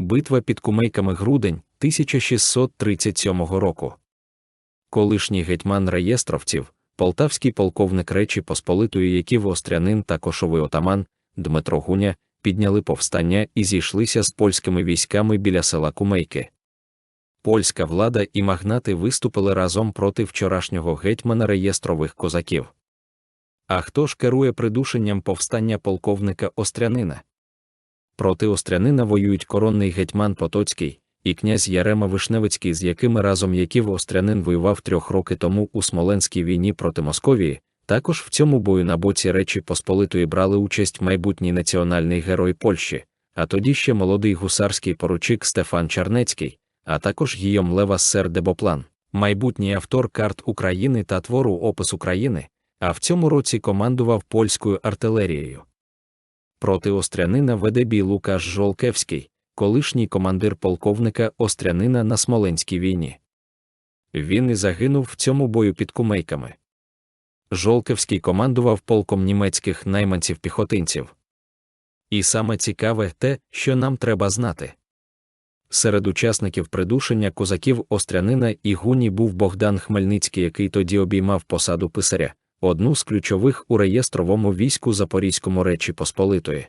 Битва під кумейками грудень 1637 року. Колишній гетьман реєстровців, полтавський полковник Речі Посполитої, Яків Острянин та кошовий отаман Дмитро Гуня підняли повстання і зійшлися з польськими військами біля села Кумейки. Польська влада і магнати виступили разом проти вчорашнього гетьмана реєстрових козаків. А хто ж керує придушенням повстання полковника Острянина? Проти Острянина воюють коронний гетьман Потоцький і князь Ярема Вишневицький, з якими разом Яків Острянин воював трьох роки тому у Смоленській війні проти Московії. Також в цьому бою на боці Речі Посполитої брали участь майбутній національний герой Польщі, а тоді ще молодий гусарський поручик Стефан Чернецький, а також Гійом Лева Сер Дебоплан, майбутній автор карт України та твору Опис України, а в цьому році командував польською артилерією. Проти Острянина веде бій Лукаш Жолкевський, колишній командир полковника Острянина на Смоленській війні. Він і загинув в цьому бою під кумейками. Жолкевський командував полком німецьких найманців-піхотинців. І саме цікаве те, що нам треба знати. Серед учасників придушення козаків Острянина і Гуні був Богдан Хмельницький, який тоді обіймав посаду писаря, одну з ключових у реєстровому війську Запорізькому Речі Посполитої.